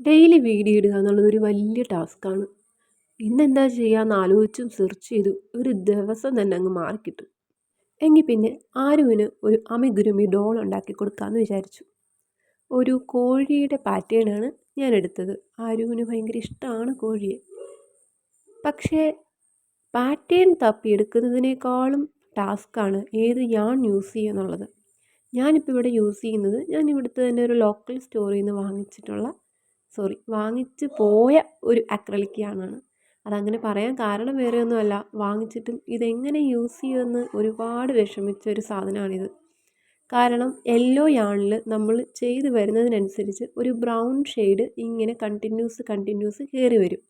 Daily video ഇടുക എന്നുള്ളത് ഒരു വലിയ ടാസ്ക്കാണ്. ഇന്നെന്താ ചെയ്യാമെന്ന് ആലോചിച്ചും സെർച്ച് ചെയ്തു ഒരു ദിവസം തന്നെ അങ്ങ് മാറിക്കിട്ടും എങ്കിൽ പിന്നെ ആരുവിന് ഒരു അമിഗുരുമി ഡോൾ ഉണ്ടാക്കി കൊടുക്കാമെന്ന് വിചാരിച്ചു. ഒരു കോഴിയുടെ പാറ്റേണാണ് ഞാൻ എടുത്തത്. ആരുവിന് ഭയങ്കര ഇഷ്ടമാണ് കോഴിയെ. പക്ഷേ പാറ്റേൺ തപ്പിയെടുക്കുന്നതിനേക്കാളും ടാസ്ക്കാണ് ഏത് ഞാൻ യൂസ് ചെയ്യുക എന്നുള്ളത്. ഞാനിപ്പോൾ ഇവിടെ യൂസ് ചെയ്യുന്നത് ഞാൻ ഇവിടുത്തെ തന്നെ ഒരു ലോക്കൽ സ്റ്റോറിൽ നിന്ന് വാങ്ങിച്ചിട്ടുള്ള സോറി വാങ്ങിച്ച് പോയ ഒരു അക്രലിക് യാണാണ്. അതങ്ങനെ പറയാൻ കാരണം വേറെ ഒന്നുമല്ല വാങ്ങിച്ചിട്ടും ഇതെങ്ങനെ യൂസ് ചെയ്യുമെന്ന് ഒരുപാട് വിഷമിച്ച ഒരു സാധനമാണിത്. കാരണം യെല്ലോ യാണിൽ നമ്മൾ ചെയ്ത് വരുന്നതിനനുസരിച്ച് ഒരു ബ്രൗൺ ഷെയ്ഡ് ഇങ്ങനെ കണ്ടിന്യൂസ് കണ്ടിന്യൂസ് കയറി വരും.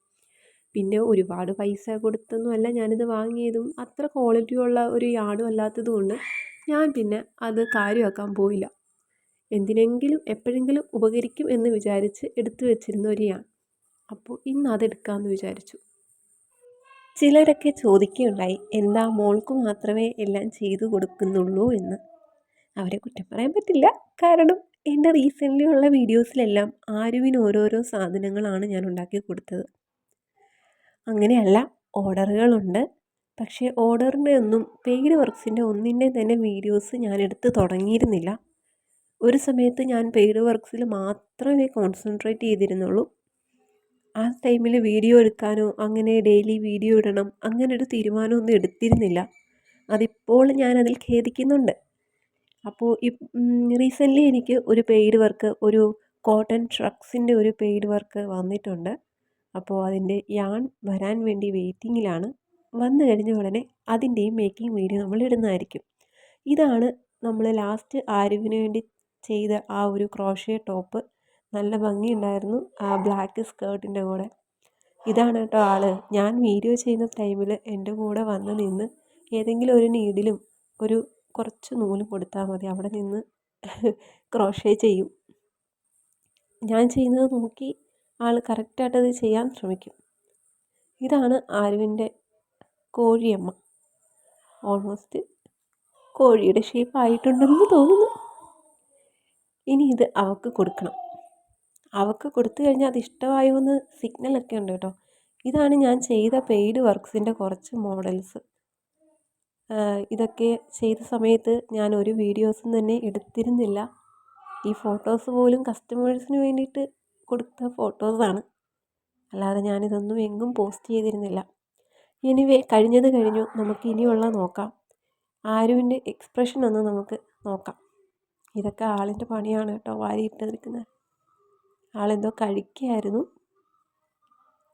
പിന്നെ ഒരുപാട് പൈസ കൊടുത്തൊന്നുമല്ല ഞാനിത് വാങ്ങിയതും അത്ര ക്വാളിറ്റി ഉള്ള ഒരു യാർഡും അല്ലാത്തത് കൊണ്ട് ഞാൻ പിന്നെ അത് കാര്യമാക്കാൻ പോയില്ല. എന്തിനെങ്കിലും എപ്പോഴെങ്കിലും ഉപകരിക്കും എന്ന് വിചാരിച്ച് എടുത്തു വെച്ചിരുന്ന ഒരു അപ്പോൾ ഇന്ന് അതെടുക്കാമെന്ന് വിചാരിച്ചു. ചിലരൊക്കെ ചോദിക്കുകയുണ്ടായി എന്താ മോൾക്ക് മാത്രമേ എല്ലാം ചെയ്തു കൊടുക്കുന്നുള്ളൂ എന്ന്. അവരെ കുറ്റം പറയാൻ പറ്റില്ല. കാരണം എന്റെ റീസെന്റ്ലി ഉള്ള വീഡിയോസിലെല്ലാം ആരുവിന് ഓരോരോ സാധനങ്ങളാണ് ഞാൻ ഉണ്ടാക്കി കൊടുത്തത്. അങ്ങനെയല്ല ഓർഡറുകളുണ്ട്. പക്ഷേ ഓർഡറിന്റെ ഒന്നും പെയ്ഡ് വർക്ക്സിന്റെ ഒന്നിന്റെ തന്നെ വീഡിയോസ് ഞാൻ എടുത്ത് തുടങ്ങിയിരുന്നില്ല. ഒരു സമയത്ത് ഞാൻ പെയ്ഡ് വർക്ക്സിൽ മാത്രമേ കോൺസെൻട്രേറ്റ് ചെയ്തിരുന്നുള്ളൂ. ആ ടൈമിൽ വീഡിയോ എടുക്കാനോ അങ്ങനെ ഡെയിലി വീഡിയോ ഇടണം അങ്ങനെ ഒരു തീരുമാനമൊന്നും എടുത്തിരുന്നില്ല. അതിപ്പോൾ ഞാനതിൽ ഖേദിക്കുന്നുണ്ട്. അപ്പോൾ റീസെന്റ്ലി എനിക്ക് ഒരു പെയ്ഡ് വർക്ക് ഒരു കോട്ടൺ ട്രക്സിന്റെ ഒരു പെയ്ഡ് വർക്ക് വന്നിട്ടുണ്ട്. അപ്പോൾ അതിന്റെ യാൺ വരാൻ വേണ്ടി വെയിറ്റിങ്ങിലാണ് വന്നു കഴിഞ്ഞ ഉടനെ അതിന്റെയും മേക്കിംഗ് വീഡിയോ നമ്മൾ ഇടുന്നതായിരിക്കും. ഇതാണ് നമ്മൾ ലാസ്റ്റ് ആരുവിന് വേണ്ടി ചെയ്ത ആ ഒരു ക്രോഷ്യ ടോപ്പ് നല്ല ഭംഗിയുണ്ടായിരുന്നു ആ ബ്ലാക്ക് സ്കേർട്ടിന്റെ കൂടെ. ഇതാണ് കേട്ടോ ആൾ. ഞാൻ വീഡിയോ ചെയ്യുന്ന ടൈമിൽ എന്റെ കൂടെ വന്ന് നിന്ന് ഏതെങ്കിലും ഒരു നീഡിലും ഒരു കുറച്ച് നൂൽ കൊടുത്താൽ മതി. അവിടെ നിന്ന് ക്രോഷ്യ ചെയ്യും. ഞാൻ ചെയ്യുന്നത് നോക്കി ആൾ കറക്റ്റായിട്ടത് ചെയ്യാൻ ശ്രമിക്കും. ഇതാണ് ആരുവിന്റെ കോഴിയമ്മ. ഓൾമോസ്റ്റ് കോഴിയുടെ ഷേപ്പ് ആയിട്ടുണ്ടെന്ന് തോന്നുന്നു. ഇനി ഇത് അവൾക്ക് കൊടുക്കണം. അവൾക്ക് കൊടുത്തു കഴിഞ്ഞാൽ അത് ഇഷ്ടമായോ എന്ന് സിഗ്നലൊക്കെ ഉണ്ട് കേട്ടോ. ഇതാണ് ഞാൻ ചെയ്ത പെയ്ഡ് വർക്ക്സിന്റെ കുറച്ച് മോഡൽസ് ഇതൊക്കെ ചെയ്ത സമയത്ത് ഞാൻ ഒരു വീഡിയോസും തന്നെ എടുത്തിരുന്നില്ല. ഈ ഫോട്ടോസ് പോലും കസ്റ്റമേഴ്സിന് വേണ്ടിയിട്ട് കൊടുത്ത ഫോട്ടോസാണ് അല്ലാതെ ഞാനിതൊന്നും എങ്ങും പോസ്റ്റ് ചെയ്തിരുന്നില്ല. എനിവേ കഴിഞ്ഞത് കഴിഞ്ഞു. നമുക്ക് ഇനിയുള്ള നോക്കാം. ആരുവിന്റെ എക്സ്പ്രഷൻ ഒന്ന് നമുക്ക് നോക്കാം. ഇതൊക്കെ ആളിന്റെ പണിയാണ് കേട്ടോ വാരിയിട്ട് നിൽക്കുന്നത്. ആളെന്തോ കഴിക്കുകയായിരുന്നു.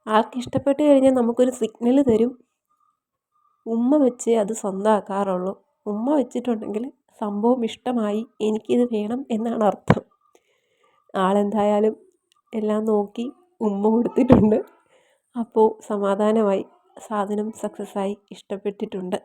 ആൾക്ക് ഇഷ്ടപ്പെട്ട് കഴിഞ്ഞാൽ നമുക്കൊരു സിഗ്നൽ തരും. ഉമ്മ വെച്ച് അത് സ്വന്തമാക്കാറുള്ളൂ ഉമ്മ വെച്ചിട്ടുണ്ടെങ്കിൽ സംഭവം ഇഷ്ടമായി എനിക്കിത് വേണം എന്നാണ് അർത്ഥം. ആളെന്തായാലും എല്ലാം നോക്കി ഉമ്മ കൊടുത്തിട്ടുണ്ട്. അപ്പോൾ സമാധാനമായി സാധനം സക്സസ്സായി ഇഷ്ടപ്പെട്ടിട്ടുണ്ട്.